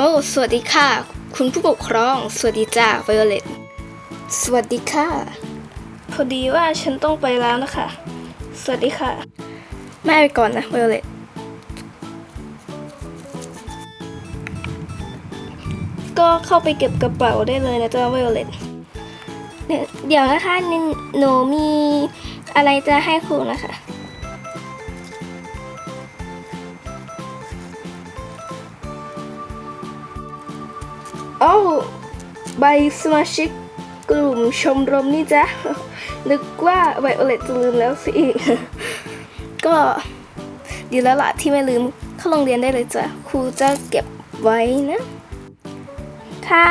โอ้ สวัสดีค่ะ คุณผู้ปกครอง สวัสดีจ้าไวโอเลตสวัสดีค่ะ พอดีว่าฉันต้องไปแล้วนะคะ สวัสดีค่ะ แม่ไปก่อนนะไวโอเลตก็เข้าไปเก็บกระเป๋าได้เลยนะจ๊ะไวโอเลตเดี๋ยวนะคะหนูมีอะไรจะให้ครูนะคะ โอ้ใบสมาชิกกลุ่มชมรมนี่จ๊ะนึกว่าไวโอเลตจะลืมแล้วสิ ก็ดีแล้วล่ะที่ไม่ลืมเข้าโรงเรียนได้เลยจ้ะครูจะเก็บไว้นะ ค่ะ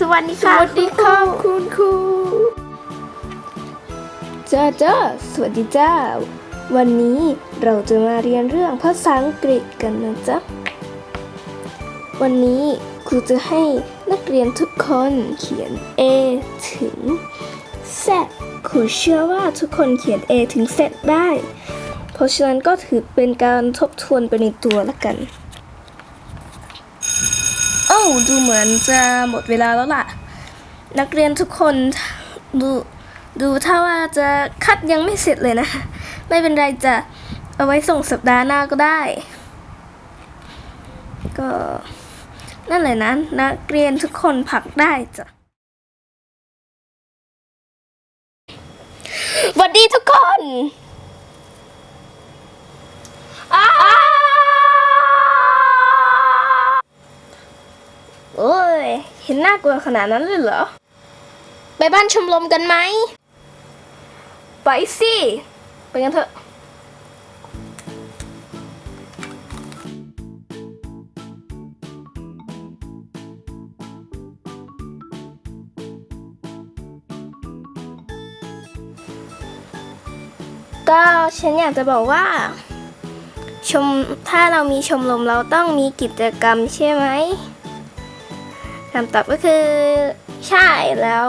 สวัสดีค่ะสวัสดีค่ะคุณครูจ้าจ้าสวัสดีเจ้า วันนี้เราจะมาเรียนเรื่องภาษาอังกฤษกันนะจ๊ะ วันนี้ครูจะให้นักเรียนทุกคนเขียน A ถึง Z ครูเชื่อว่าทุกคนเขียน A ถึง Z ได้ เพราะฉะนั้นก็ถือเป็นการทบทวนไปในตัวละกัน ดูเหมือนจะหมดเวลาแล้วล่ะ นักเรียนทุกคนดูดูถ้าว่าจะคัดยังไม่เสร็จเลยนะ ไม่เป็นไรจะเอาไว้ส่งสัปดาห์หน้าก็ได้ ก็นั่นแหละนะนักเรียนทุกคนผักได้จ้ะสวัสดีทุกคน นน่ากลัวขนาดนั้นเลยเหรอ ไปบ้านชมรมกันไหม ไปสิ ไปกันเถอะ ก็ฉันอยากจะบอกว่า ชม ถ้าเรามีชมรมเราต้องมีกิจกรรมใช่ไหม คำตอบก็คือใช่แล้ว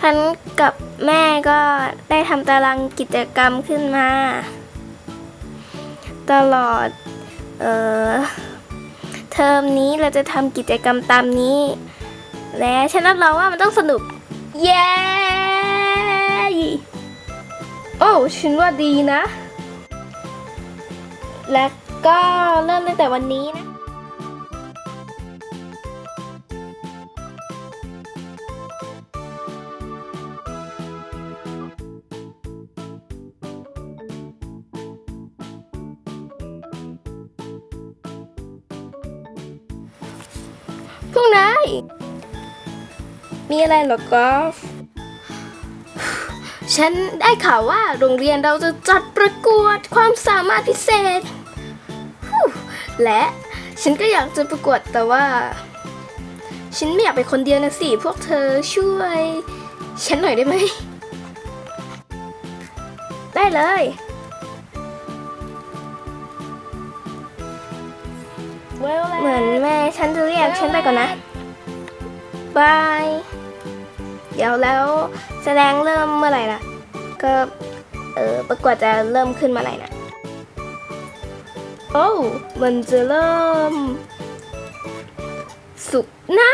ฉันกับแม่ก็ได้ทำตารางกิจกรรมขึ้นมา ตลอดเออเทอมนี้เราจะทำกิจกรรมตามนี้ และฉันรับรองว่ามันต้องสนุก เย้โอ้ฉันว่าดีนะ และก็เริ่มตั้งแต่วันนี้นะ พวกนาย มีอะไรหรอกอล์ฟฉันได้ข่าวว่าโรงเรียนเราจะจัดประกวดความสามารถพิเศษ และฉันก็อยากจะประกวดแต่ว่า ฉันไม่อยากไปคนเดียวนะสิ พวกเธอช่วย ฉันหน่อยได้ไหม ได้เลย เหมือนแม่ฉันจะเรียกฉันไปก่อนนะบาย เดี๋ยวแล้วแสดงเริ่มเมื่อไหร่ล่ะ ก็เออประกวดจะเริ่มขึ้นเมื่อไหร่นะโอ้วมันจะเริ่ม สุกร์หน้า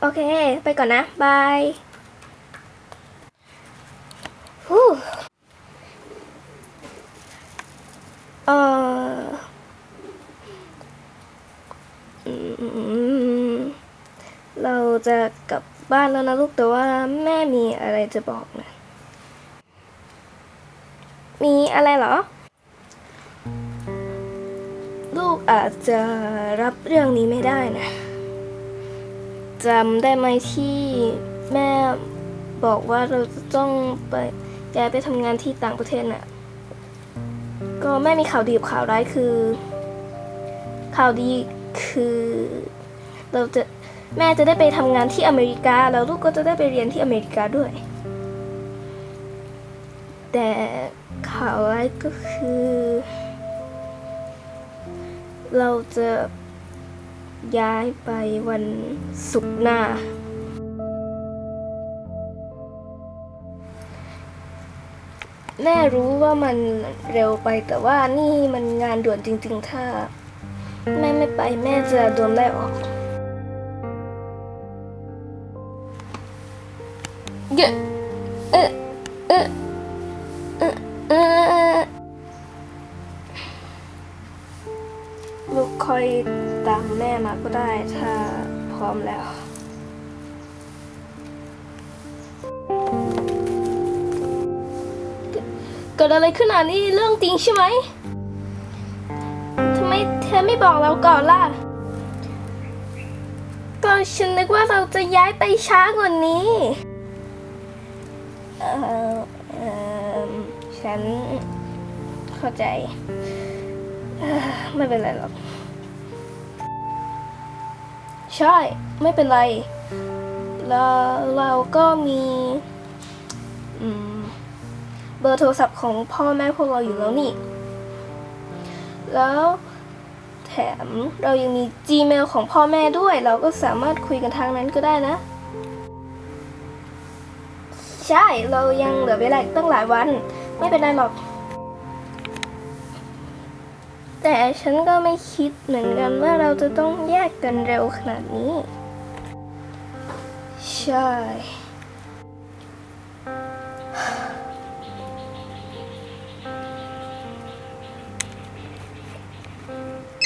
โอเค ไปก่อนนะ บายฮู้เออ อืมเรา จะกลับบ้านแล้วนะลูกแต่ว่าแม่มีอะไรจะบอกนะ มีอะไรเหรอ ลูกอาจจะรับเรื่องนี้ไม่ได้นะจำได้ไหมที่แม่บอกว่าเราจะต้องไปย้ายไปทำงานที่ต่างประเทศน่ะ ก็แม่มีข่าวดีกับข่าวร้ายคือ ข่าวดีคือ เราจะ แม่จะได้ไปทำงานที่อเมริกา แล้วลูกก็จะได้ไปเรียนที่อเมริกาด้วย แต่ข่าวร้ายก็คือ เราจะย้ายไปวันศุกร์หน้า แม่รู้ว่ามันเร็วไปแต่ว่านี่มันงานด่วนจริงๆ ถ้า แม่ไม่ไปแม่จะโดนไล่ออก ลูกคอยตามแม่มาก็ได้ถ้าพร้อมแล้ว เกิดอะไรขึ้นอะนี่เรื่องจริงใช่ไหมทำไมเธอไม่บอกเราก่อนล่ะก็ฉันนึกว่าเราจะย้ายไปช้ากว่านี้ ฉันเข้าใจ ไม่เป็นไรหรอก ใช่ ไม่เป็นไร แล้วเราก็มีเบอร์โทรศัพท์ของพ่อแม่พวกเราอยู่แล้วนี่ แล้วแถมเรายังมี Gmail ของพ่อแม่ด้วย เราก็สามารถคุยกันทางนั้นก็ได้นะ ใช่ เรายังเหลือเวลาอีกตั้งหลายวัน ไม่เป็นไรหรอก แต่ฉันก็ไม่คิดเหมือนกันว่าเราจะต้องแยกกันเร็วขนาดนี้ ใช่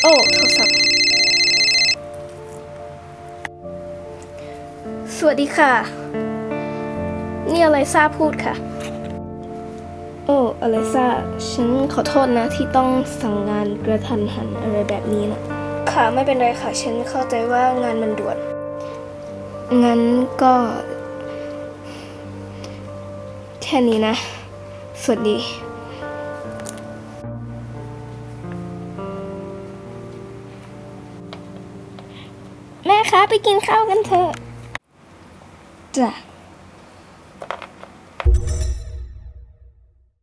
โอ้โทรศัพท์ สวัสดีค่ะ นี่อะไรซ่าพูดค่ะ โอ้อะไรซ่าฉันขอโทษนะที่ต้องสั่งงานกระทันหันอะไรแบบนี้นะ ค่ะไม่เป็นไรค่ะ ฉันเข้าใจว่างานมันด่วน งั้นก็ แค่นี้นะ สวัสดีแม่คะไปกินข้าวกันเถอะจ้ะ